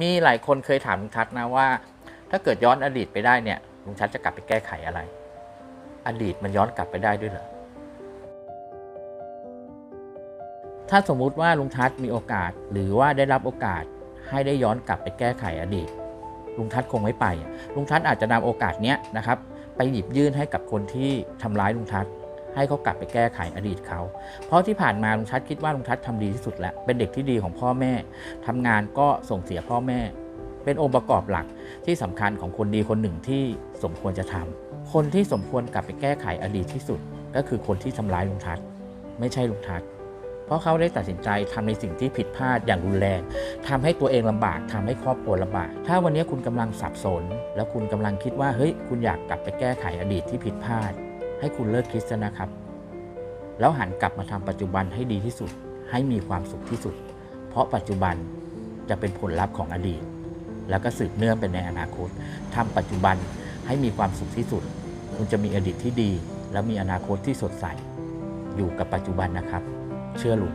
มีหลายคนเคยถามลุงทัศนะว่า ถ้าเกิดย้อนอดีตไปได้เนี่ยลุงทัศจะกลับไปแก้ไขอะไร อดีตมันย้อนกลับไปได้ด้วยเหรอถ้าสมมุติว่าลุงทัศมีโอกาสหรือว่าได้รับโอกาสให้ได้ย้อนกลับไปแก้ไขอดีตลุงทัศคงไม่ไปลุงทัศอาจจะนำโอกาสเนี้ยนะครับ ไปหยิบยื่นให้กับคนที่ทำร้ายลุงทัศ ให้เขากลับไปแก้ไขอดีตเขา เพราะที่ผ่านมาลุงทัศน์คิดว่าลุงทัศน์ทำดีที่สุดแล้ว เป็นเด็กที่ดีของพ่อแม่ทำงานก็ส่งเสียพ่อแม่ เป็นองค์ประกอบหลักที่สำคัญของคนดีคนหนึ่งที่สมควรจะทำคนที่สมควรกลับไปแก้ไขอดีตที่สุด ก็คือคนที่ทำร้ายลุงทัศน์ไม่ใช่ลุงทัศน์เพราะเขาได้ตัดสินใจทำในสิ่งที่ผิดพลาดอย่างรุนแรงทำให้ตัวเองลำบากทำให้ครอบครัวลำบาก ถ้าวันนี้คุณกำลังสับสน แล้วคุณกำลังคิดว่าเฮ้ยคุณอยากกลับไปแก้ไขอดีตที่ผิดพลาด ให้คุณเลิกคิดซะนะครับ แล้วหันกลับมาทำปัจจุบันให้ดีที่สุด ให้มีความสุขที่สุด เพราะปัจจุบันจะเป็นผลลัพธ์ของอดีต แล้วก็สืบเนื่องไปในอนาคตทำปัจจุบันให้มีความสุขที่สุด คุณจะมีอดีตที่ดี แล้วมีอนาคตที่สดใส อยู่กับปัจจุบันนะครับ เชื่อลุง